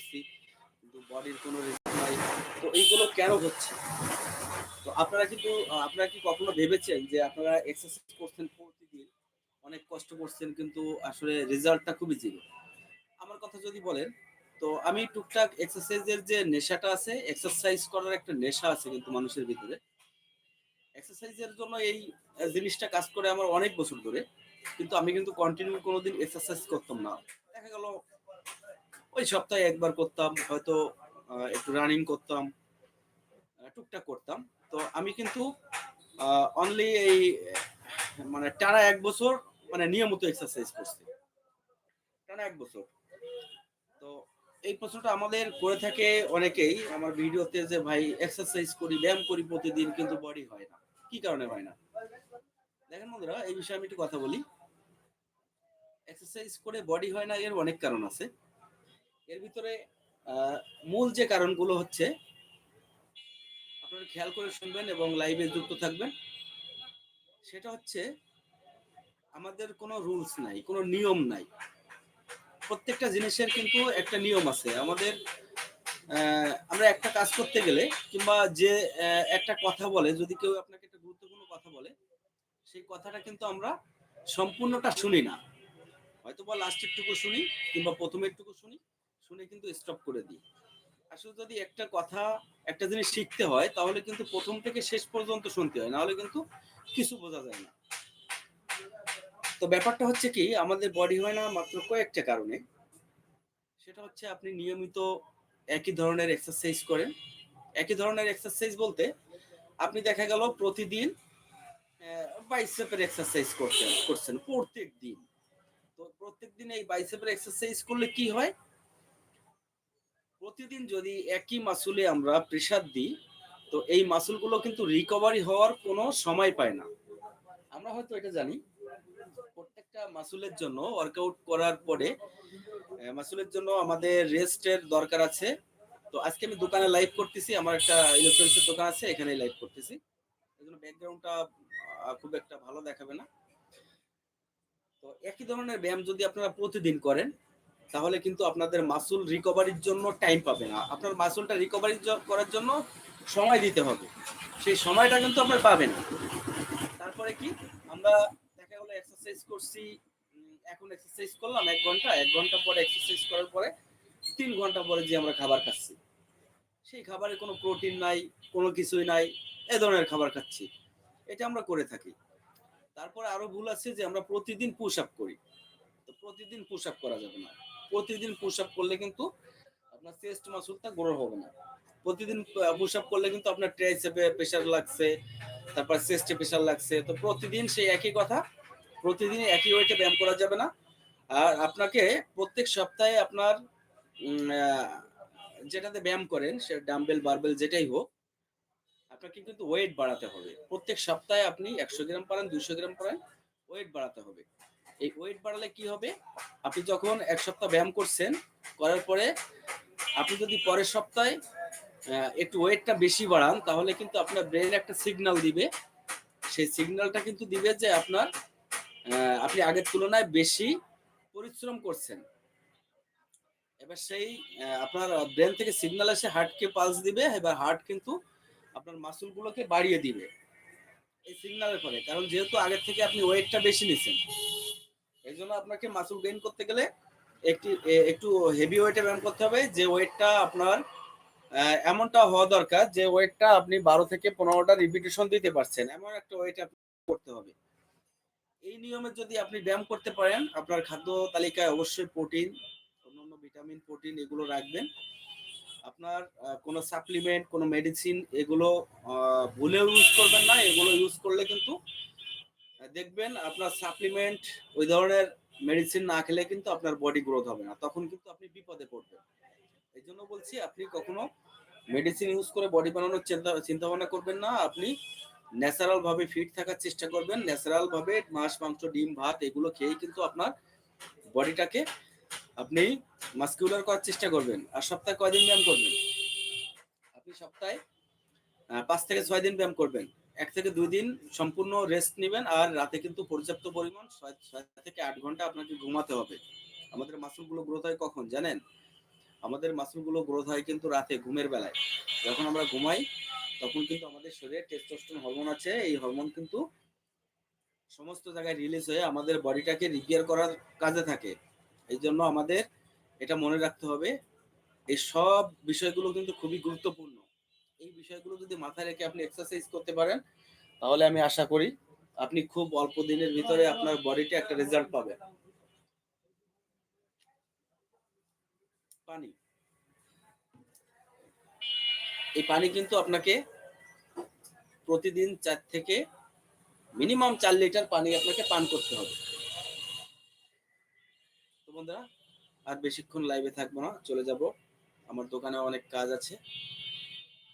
করছি, কিন্তু বডির কোনো রেজাল্ট নাই। তো এইগুলো কেন হচ্ছে? তো আপনারা কিন্তু আপনারা কি কখনো ভেবেছেন যে আপনারা এক্সারসাইজ করছেন প্রতিদিন, অনেক কষ্ট করছেন, কিন্তু আসলে রেজাল্টটা খুবই জিরো? আমার কথা যদি বলেন, তো আমি টুকটাক এক্সারসাইজের যে নেশাটা আছে এক্সারসাইজ করার একটা নেশা আছে কিন্তু মানুষের ভিতরে। এক্সারসাইজের জন্য এই জিনিসটা কাজ করে আমার অনেক বছর ধরে, কিন্তু আমি কিন্তু কন্টিনিউ কোনোদিন এক্সারসাইজ করতাম না। দেখা গেল ওই সপ্তাহে একবার করতাম, হয়তো একটু রানিং করতাম টুকটাক করতাম। তো আমি কিন্তু অনলি এই মানে টানা এক বছর মানে নিয়মিত এক্সারসাইজ করছি। টানা এক বছর। তো এই প্রশ্নটা আমাদের করে থাকে অনেকেই, আমার ভিডিওতে যে, ভাই এক্সারসাইজ করি, ব্যায়াম করি প্রতিদিন, কিন্তু বডি হয় না। কি কারণে হয় না? দেখেন বন্ধুরা, এই বিষয়ে আমি একটু কথা বলি। এক্সারসাইজ করে বডি হয় না, এর অনেক কারণ আছে। এর ভিতরে মূল যে কারণগুলো হচ্ছে, আপনারা খেয়াল করে শুনবেন এবং লাইভে যুক্ত থাকবেন। সেটা হচ্ছে, আমাদের কোনো রুলস নাই, কোনো নিয়ম নাই। প্রত্যেকটা জিনিসের কিন্তু একটা নিয়ম আছে। আমাদের আমরা একটা কাজ করতে গেলে কিংবা যে একটা কথা বলে, যদি কেউ আপনাকে একটা গুরুত্বপূর্ণ কথা বলে, সেই কথাটা কিন্তু আমরা সম্পূর্ণটা শুনি না। হয়তো বা লাস্টের টুকু শুনি কিংবা প্রথমের টুকু শুনি। শুনে কিন্তু স্টপ করে দিই। আসলে যদি একটা কথা, একটা জিনিস শিখতে হয়, তাহলে কিন্তু প্রথম থেকে শেষ পর্যন্ত শুনতে হয়, নাহলে কিন্তু কিছু বোঝা যায় না। তো ব্যাপারটা হচ্ছে কি, আমাদের বডি হয় না মাত্র কয়েকটা কারণে। সেটা হচ্ছে আপনি নিয়মিত একই ধরনের এক্সারসাইজ করেন। একই ধরনের এক্সারসাইজ বলতে, আপনি দেখা গেল প্রতিদিন বাইসেপের এক্সারসাইজ করছেন করছেন প্রত্যেক দিন তো প্রত্যেক দিন এই বাইসেপের এক্সারসাইজ করলে কি হয়? প্রতিদিন যদি একই মাসুলে আমরা প্রেসার দিই, তো এই মাসুলগুলো কিন্তু রিকভারি হওয়ার কোনো সময় পায় না। আমরা হয়তো এটা জানি, প্রত্যেকটা মাসুলের জন্য ওয়ার্কআউট করার পরে মাসুলের জন্য আমাদের রেস্টের দরকার আছে। তো আজকে আমি দোকানে লাইভ করতেছি, আমার একটা ইলেকট্রনিক্সের দোকান আছে এখানে লাইভ করতেছি। এই জন্য ব্যাকগ্রাউন্ডটা খুব একটা ভালো দেখাবে না। তো একই ধরনের ব্যায়াম যদি আপনারা প্রতিদিন করেন তাহলে কিন্তু আপনাদের মাসুল রিকভারির জন্য টাইম পাবে না। আপনার মাসুলটা রিকভারি করার জন্য সময় দিতে হবে। সেই সময়টা কিন্তু আপনার পাবেন না। তারপরে কি? আমরা দেখা গেলো এক্সারসাইজ করছি। এখন এক্সারসাইজ করলাম এক ঘণ্টা। এক ঘণ্টা পরে এক্সারসাইজ করার পরে তিন ঘণ্টা পরে যে আমরা খাবার খাচ্ছি, সেই খাবারে কোনো প্রোটিন নাই, কোনো কিছুই নাই, এ ধরনের খাবার খাচ্ছি। এটা আমরা করে থাকি। তারপরে আরও ভুল আছে যে আমরা প্রতিদিন পুশ আপ করি। তো প্রতিদিন পুশ আপ করা যাবে না। প্রতিদিন পুশ আপ করলে কিন্তু আপনার চেস্ট মাসুলটা গ্রো হবে না। প্রতিদিন পুশ আপ করলে কিন্তু আপনার ট্রাইসেপে প্রেশার লাগছে, তারপর চেস্টে প্রেশার লাগছে। তো প্রতিদিন সেই একই কথা, প্রতিদিন একই ওয়েটে ব্যায়াম করা যাবে না। আর আপনাকে প্রত্যেক সপ্তাহে আপনার যেটাতে ব্যায়াম করেন, সে ডাম্বেল বারবেল যেটাই হোক, আপনাকে কিন্তু ওয়েট বাড়াতে হবে। প্রত্যেক সপ্তাহে আপনি একশো গ্রাম পারেন দুইশো গ্রাম পারেন ওয়েট বাড়াতে হবে। এই ওয়েট বাড়ালে কি হবে? আপনি যখন এক সপ্তাহ ব্যায়াম করছেন, করার পরে আপনি যদি পরের সপ্তাহে একটু ওয়েটটা বেশি বাড়ান, তাহলে কিন্তু আপনার ব্রেন একটা সিগনাল দিবে। সেই সিগনালটা কিন্তু দিবে যে আপনার আপনি আগের তুলনায় বেশি পরিশ্রম করছেন। এবার সেই আপনার ব্রেন থেকে সিগন্যাল এসে হার্টকে পালস দিবে, এবার হার্ট কিন্তু আপনার মাসুলগুলোকে বাড়িয়ে দিবে। এই সিগনালের ফলে। কারণ যেহেতু আগের থেকে আপনি ওয়েটটা বেশি নিছেন। জন্য আপনাকে মাসুল গেইন করতে গেলে একটি একটু হেভি ওয়েটে ব্যায়াম করতে হবে। যে ওয়েটটা আপনার এমনটা হওয়া দরকার যে ওয়েটটা আপনি বারো থেকে পনেরোটা রিপিটেশন দিতে পারছেন। এমন একটা ওয়েট আপনি করতে হবে। এই নিয়মে যদি আপনি ব্যায়াম করতে পারেন, আপনার খাদ্য তালিকায় অবশ্যই প্রোটিন অন্যান্য ভিটামিন প্রোটিন এগুলো রাখবেন। আপনার কোনো সাপ্লিমেন্ট কোনো মেডিসিন এগুলো ভুলেও ইউজ করবেন না। এগুলো ইউজ করলে কিন্তু দেখবেন আপনার সাপ্লিমেন্ট ওই ধরনের মেডিসিন না খেলে কিন্তু আপনার বডি গ্রোথ হবে না। তখন কিন্তু আপনি বিপদে পড়বেন। এই জন্য বলছি, আপনি কখনো মেডিসিন ইউজ করে বডি বানানোর চিন্তা চিন্তা ভাবনা করবেন না। আপনি ন্যাচারাল ভাবে ফিট থাকার চেষ্টা করবেন। ন্যাচারাল ভাবে মাছ, মাংস, ডিম, ভাত, এগুলো খেয়েই কিন্তু আপনার বডিটাকে আপনি মাস্কুলার করার চেষ্টা করবেন। আর সপ্তাহে কয়দিন ব্যায়াম করবেন? আপনি সপ্তাহে পাঁচ থেকে ছয় দিন ব্যায়াম করবেন। এক থেকে দুই দিন সম্পূর্ণ রেস্ট নেবেন আর রাতে কিন্তু পর্যাপ্ত পরিমাণ ছয় থেকে আট ঘণ্টা আপনাকে ঘুমাতে হবে। আমাদের মাসুলগুলো গ্রোথ হয় কখন জানেন? আমাদের মাসুলগুলো গ্রোথ হয় কিন্তু রাতে ঘুমের বেলায়। যখন আমরা ঘুমাই, তখন কিন্তু আমাদের শরীরে টেস্টোস্টেরন হরমোন আছে। এই হরমোন কিন্তু সমস্ত জায়গায় রিলিজ হয়ে আমাদের বডিটাকে রিপেয়ার করার কাজে থাকে। এই জন্য আমাদের এটা মনে রাখতে হবে। এই সব বিষয়গুলো কিন্তু খুবই গুরুত্বপূর্ণ। এই বিষয়গুলো যদি মাথায় রেখে আপনি এক্সারসাইজ করতে পারেন, তাহলে আমি আশা করি আপনি খুব অল্প দিনের ভিতরে আপনার বডিতে একটা রেজাল্ট পাবেন। পানি। এই পানি কিন্তু আপনাকে প্রতিদিন চার থেকে মিনিমাম চার লিটার পানি আপনাকে পান করতে হবে। তো বন্ধুরা, আর বেশিক্ষণ লাইভে থাকব না, চলে যাব। আমার দোকানে অনেক কাজ আছে।